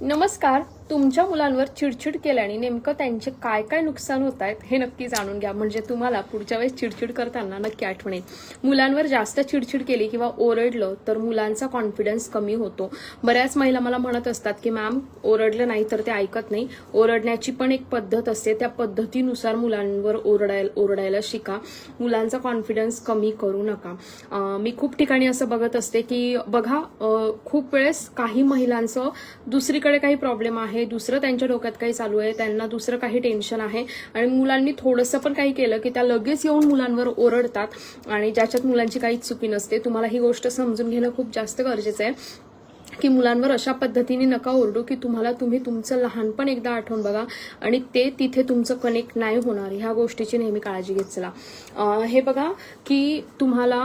नमस्कार. तुमच्या मुलांवर चिडचिड केल्याने नेमकं त्यांचे काय काय नुकसान होत आहेत हे नक्की जाणून घ्या. म्हणजे तुम्हाला पुढच्या वेळेस चिडचिड करताना नक्की आठवण. येईल मुलांवर जास्त चिडचिड केली किंवा ओरडलं तर मुलांचा कॉन्फिडन्स कमी होतो. बऱ्याच महिला मला म्हणत असतात की मॅम ओरडलं नाही तर ते ऐकत नाही. ओरडण्याची पण एक पद्धत असते. त्या पद्धतीनुसार मुलांवर ओरडायला ओरडायला शिका. मुलांचा कॉन्फिडन्स कमी करू नका. मी खूप ठिकाणी असं बघत असते की बघा खूप वेळेस काही महिलांचं दुसरीकडे काही प्रॉब्लेम आहे दुसरं त्यांच्या डोक्यात काही चालू आहे. त्यांना दुसरं काही टेन्शन आहे. आणि मुलांनी थोडंसं पण काही केलं की त्या लगेच येऊन मुलांवर ओरडतात आणि ज्याच्यात मुलांची काहीच चुकी नसते. तुम्हाला ही गोष्ट समजून घेणं खूप जास्त गरजेचं आहे की मुलांवर अशा पद्धतीने नका ओरडू की तुम्हाला तुम्ही तुमचं लहानपण एकदा आठवून बघा आणि ते तिथे तुमचं कनेक्ट नाही होणार. ह्या गोष्टीची नेहमी काळजी घेत चला. हे बघा की तुम्हाला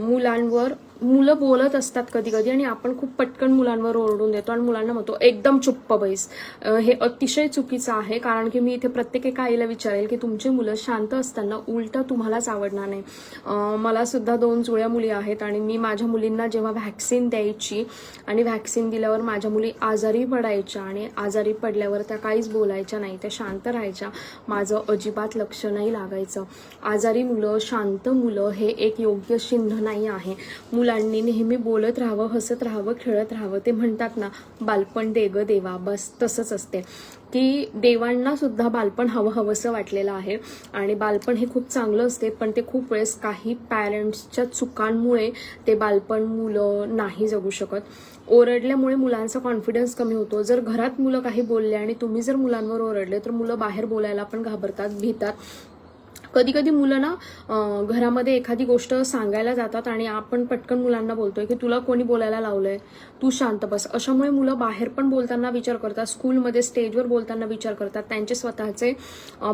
मुलांवर मुलं बोलत असतात कधी कधी आणि आपण खूप पटकन मुलांवर ओरडून देतो आणि मुलांना म्हणतो एकदम चुप्प बैस. हे अतिशय चुकीचं आहे कारण की मी इथे प्रत्येक एका आईला विचारेल की तुमची मुलं शांत असताना उलट तुम्हालाच आवडणार नाही. मला सुद्धा दोन जुळ्या मुली आहेत आणि मी माझ्या मुलींना जेव्हा व्हॅक्सिन द्यायची आणि व्हॅक्सिन दिल्यावर माझ्या मुली आजारी पडायच्या आणि आजारी पडल्यावर त्या काहीच बोलायच्या नाही त्या शांत राहायच्या माझं अजिबात लक्ष नाही लागायचं. आजारी मुलं शांत मुलं हे एक योग्य चिन्ह नाही आहे. मुलं मुलांनी नेहमी बोलत राहावं हसत राहावं खेळत राहावं ते म्हणतात ना बालपण दे ग देवा बस तसंच असते. की देवांना सुद्धा बालपण हवं हवंसं वाटलेलं आहे. आणि बालपण हे खूप चांगलं असते पण ते खूप वेळेस काही पॅरेंट्सच्या चुकांमुळे ते बालपण मुलं नाही जगू शकत. ओरडल्यामुळे मुलांचा कॉन्फिडन्स कमी होतो. जर घरात मुलं काही बोलले आणि तुम्ही जर मुलांवर ओरडले तर मुलं बाहेर बोलायला पण घाबरतात भीतात. कधी कधी मुलं ना घरामध्ये एखादी गोष्ट सांगायला जातात आणि आपण पटकन मुलांना बोलतोय की तुला कोणी बोलायला लावलंय? तू शांत बस. अशामुळे मुलं बाहेर पण बोलताना विचार करतात स्कूलमध्ये स्टेजवर बोलताना विचार करतात त्यांचे स्वतःचे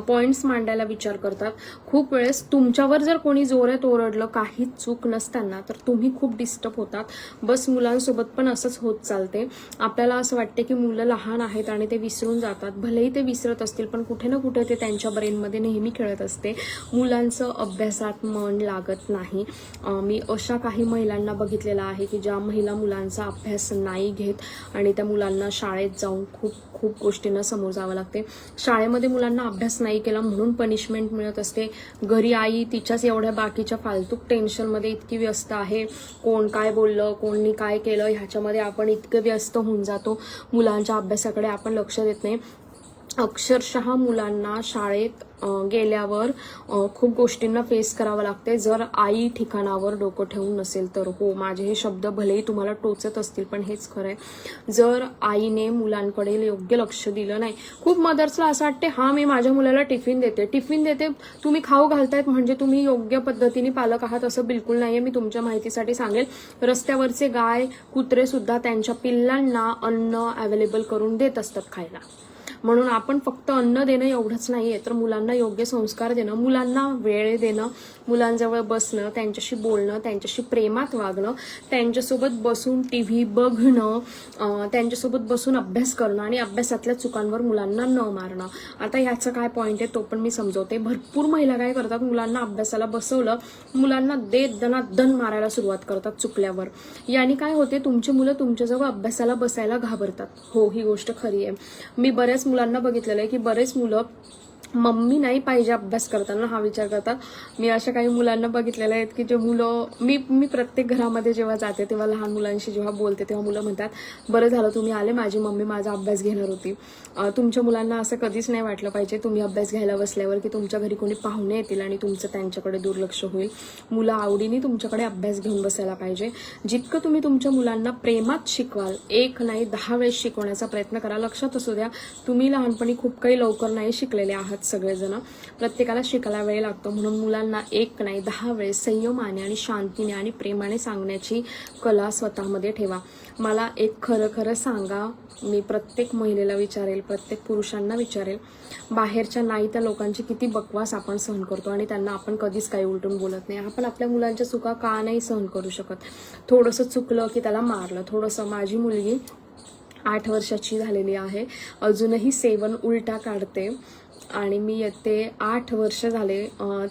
पॉईंट्स मांडायला विचार करतात. खूप वेळेस तुमच्यावर जर कोणी जोरात ओरडलं काहीच चूक नसताना तर तुम्ही खूप डिस्टर्ब होतात. बस मुलांसोबत पण असंच होत चालते. आपल्याला असं वाटते की मुलं लहान आहेत आणि ते विसरून जातात. भलेही ते विसरत असतील पण कुठे ना कुठे ते त्यांच्या ब्रेनमध्ये नेहमी खेळत असते. मुलांचं अभ्यासात मन लागत नाही. मी अशा काही महिलांना बघितलेलं आहे की ज्या महिला मुलांचा अभ्यास नाही घेत आणि त्या मुलांना शाळेत जाऊन खूप खूप गोष्टींना समोर जावं लागते. शाळेमध्ये मुलांना अभ्यास नाही केला म्हणून पनिशमेंट मिळत असते. घरी आई तिच्याच एवढ्या बाकीच्या फालतूक टेन्शनमध्ये इतकी व्यस्त आहे. कोण काय बोललं कोणी काय केलं ह्याच्यामध्ये आपण इतकं व्यस्त होऊन जातो. मुलांच्या अभ्यासाकडे आपण लक्ष देत नाही. अक्षरशः मुलांना शाळेत गेल्यावर खूप गोष्टींना फेस करावं लागते. जर आई ठिकाणावर डोकं ठेवून नसेल तर हो माझे हे शब्द भलेही तुम्हाला टोचत असतील पण हेच खरं आहे. जर आईने मुलांकडे योग्य लक्ष दिलं नाही खूप मदर्सला असं वाटते हा मी माझ्या मुलाला टिफिन देते. टिफिन देते? तुम्ही खाऊ घालतायत? म्हणजे तुम्ही योग्य पद्धतीने पालक आहात? असं बिलकुल नाही मी तुमच्या माहितीसाठी सांगेल रस्त्यावरचे गाय कुत्रे सुद्धा त्यांच्या पिल्लांना अन्न अवेलेबल करून देत असतात खायला. म्हणून आपण फक्त अन्न देणं एवढंच नाही आहे तर मुलांना योग्य संस्कार देणं मुलांना वेळ देणं मुलांजवळ बसणं त्यांच्याशी बोलणं त्यांच्याशी प्रेमात वागणं त्यांच्यासोबत बसून टी व्ही बघणं त्यांच्यासोबत बसून अभ्यास करणं आणि अभ्यासातल्या चुकांवर मुलांना न मारणं. आता ह्याचं काय पॉईंट आहे तो पण मी समजवते. भरपूर महिला काय करतात मुलांना अभ्यासाला बसवलं मुलांना दे दना दन मारायला सुरुवात करतात चुकल्यावर. याने काय होते तुमची मुलं तुमच्याजवळ अभ्यासाला बसायला घाबरतात. हो ही गोष्ट खरी आहे. मी बऱ्याच मुलांना बघितलेलं आहे की बरेच मुलं मम्मी नाही पाहिजे अभ्यास करताना हा विचार करतात. मी अशा काही मुलांना बघितलेल्या आहेत की जे मुलं मी मी प्रत्येक घरामध्ये जेव्हा जाते तेव्हा लहान मुलांशी जेव्हा बोलते तेव्हा मुलं म्हणतात बरं झालं तुम्ही आले माझी मम्मी माझा अभ्यास घेणार होती. तुमच्या मुलांना असं कधीच नाही वाटलं पाहिजे तुम्ही अभ्यास घ्यायला बसल्यावर की तुमच्या घरी कोणी पाहुणे येतील आणि तुमचं त्यांच्याकडे दुर्लक्ष होईल. मुलं आवडीने तुमच्याकडे अभ्यास घेऊन बसायला पाहिजे. जितकं तुम्ही तुमच्या मुलांना प्रेमात शिकवाल एक नाही दहा वेळेस शिकवण्याचा प्रयत्न करा. लक्षात असू द्या तुम्ही लहानपणी खूप काही लवकर नाही शिकलेले आहात. सगळेजण प्रत्येकाला शिकायला वेळ लागतो. म्हणून मुलांना एक नाही दहा वेळेस संयमाने आणि शांतीने आणि प्रेमाने सांगण्याची कला स्वतःमध्ये ठेवा. मला एक खरं खरं सांगा मी प्रत्येक महिलेला विचारेल प्रत्येक पुरुषांना विचारेल बाहेरच्या नाही त्या लोकांची किती बकवास आपण सहन करतो आणि त्यांना आपण कधीच काही उलटून बोलत नाही. आपण आपल्या मुलांच्या चुका का नाही सहन करू शकत? थोडंसं चुकलं की त्याला मारलं. थोडंसं माझी मुलगी आठ वर्षाची झालेली आहे. अजूनही सेवन उलटा काढते. आणि मी येते आठ वर्ष झाले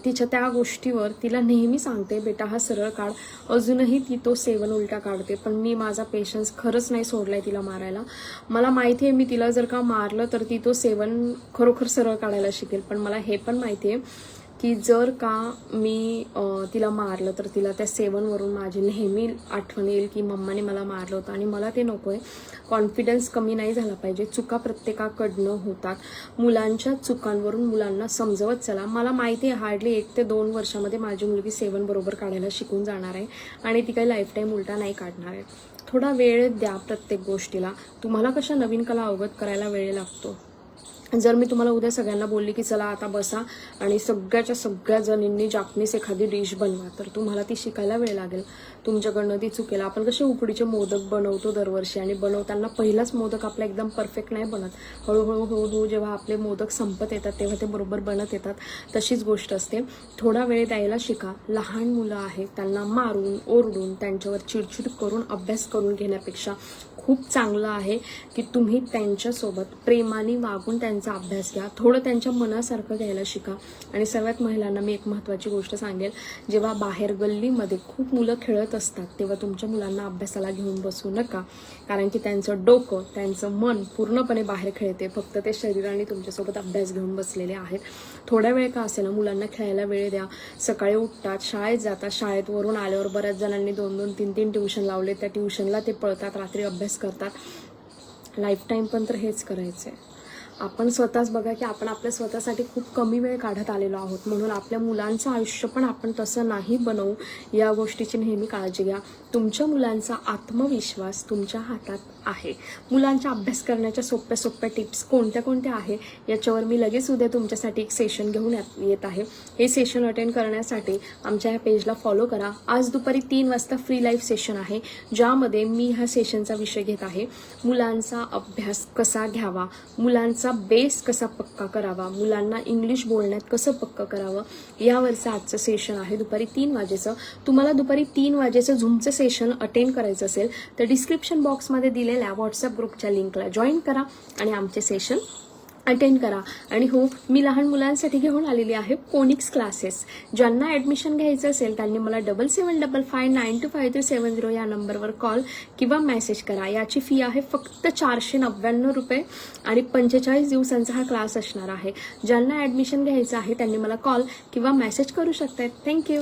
तिच्या त्या गोष्टीवर तिला नेहमी सांगते बेटा हा सरळ काढ. अजूनही ती तो सेवन उलटा काढते. पण मी माझा पेशन्स खरंच नाही सोडलाय तिला मारायला. मला माहिती आहे मी तिला जर का मारलं तर ती तो सेवन खरोखर सरळ काढायला शिकेल. पण मला हे पण माहिती आहे की जर का मी तिला मारलं तर तिला त्या सेवनवरून माझी नेहमी आठवण येईल की मम्माने मला मारलं होतं. आणि मला ते नको आहे कॉन्फिडन्स कमी नाही झाला पाहिजे. चुका प्रत्येकाकडनं होतात. मुलांच्या चुकांवरून मुलांना समजवत चला. मला माहिती आहे हार्डली एक ते दोन वर्षामध्ये माझी मुलगी सेवन बरोबर काढायला शिकून जाणार आहे. आणि ती काही लाईफटाईम उलटा नाही काढणार आहे. थोडा वेळ द्या प्रत्येक गोष्टीला. तुम्हाला कशा नवीन कला अवगत करायला वेळ लागतो? जर मी तुम्हाला उद्या सगळ्यांना बोलली की चला आता बसा आणि सगळ्याच्या सगळ्या जणींनी जापनीस एखादी डिश बनवा तर तुम्हाला ती शिकायला वेळ लागेल. तुमच्याकडनं ती चुकेल. आपण कसे उकडीचे मोदक बनवतो दरवर्षी आणि बनवताना पहिलाच मोदक आपला एकदम परफेक्ट नाही बनत. हळूहळू हळूहळू जेव्हा आपले मोदक संपत येतात तेव्हा ते बरोबर बनत येतात. तशीच गोष्ट असते. थोडा वेळ द्यायला शिका. लहान मुलं आहेत त्यांना मारून ओरडून त्यांच्यावर चिडचिड करून अभ्यास करून घेण्यापेक्षा खूप चांगलं आहे की तुम्ही त्यांच्यासोबत प्रेमाने वागून त्यांचा अभ्यास घ्या. थोडं त्यांच्या मनासारखं घ्यायला शिका. आणि सर्वात महिलांना मी एक महत्त्वाची गोष्ट सांगेल. जेव्हा बाहेर गल्लीमध्ये खूप मुलं खेळत असतात तेव्हा तुमच्या मुलांना अभ्यासाला घेऊन बसू नका. कारण की त्यांचं डोकं त्यांचं मन पूर्णपणे बाहेर खेळते. फक्त ते शरीराने तुमच्यासोबत अभ्यास घेऊन बसलेले आहेत. थोड्या वेळ का असेल मुलांना खेळायला वेळ द्या. सकाळी उठतात शाळेत जातात. शाळेत वरून आल्यावर बऱ्याच जणांनी दोन दोन तीन तीन ट्युशन लावले. त्या ट्युशनला ते पळतात रात्री अभ्यास करतात. लाईफ टाईम पण तर हेच करायचं आहे आपण स्वतःच बघा की आपण आपल्या स्वतःसाठी खूप कमी वेळ काढत आलेलो आहोत. म्हणून आपल्या मुलांचं आयुष्य पण आपण तसं नाही बनवू. या गोष्टीची नेहमी काळजी घ्या. तुमच्या मुलांचा आत्मविश्वास तुमच्या हातात आहे. मुलांच्या अभ्यास करण्याच्या सोप्या सोप्या टिप्स कोणत्या कोणत्या आहे? याच्यावर मी लगेच उद्या तुमच्यासाठी एक सेशन घेऊन यात- येत आहे. हे सेशन अटेंड करण्यासाठी आमच्या या पेजला फॉलो करा. आज दुपारी तीन वाजता फ्री लाईव्ह सेशन आहे ज्यामध्ये मी ह्या सेशनचा विषय घेत आहे. मुलांचा अभ्यास कसा घ्यावा? मुलांचा बेस कसा पक्का करावा मुलांना इंग्लिश बोलण्यात कसं पक्क करावं यावरचं आजचं सेशन आहे. दुपारी तीन वाजेचं. तुम्हाला दुपारी तीन वाजेचं झूमचं सेशन अटेंड करायचं असेल तर डिस्क्रिप्शन बॉक्समध्ये दिलेल्या व्हॉट्सअप ग्रुपच्या लिंकला जॉईन करा आणि आमचे सेशन अटेंड करा. आणि हो मी लहान मुलांसाठी घेऊन आलेली आहे कोनिक्स क्लासेस ज्यांना ॲडमिशन घ्यायचं असेल त्यांनी मला double seven double five nine two five three seven zero या नंबरवर कॉल किंवा मेसेज करा. याची फी आहे फक्त चारशे नव्याण्णव रुपये आणि पंचेचाळीस दिवसांचा हा क्लास असणार आहे. ज्यांना ॲडमिशन घ्यायचं आहे त्यांनी मला कॉल किंवा मेसेज करू शकतात थँक्यू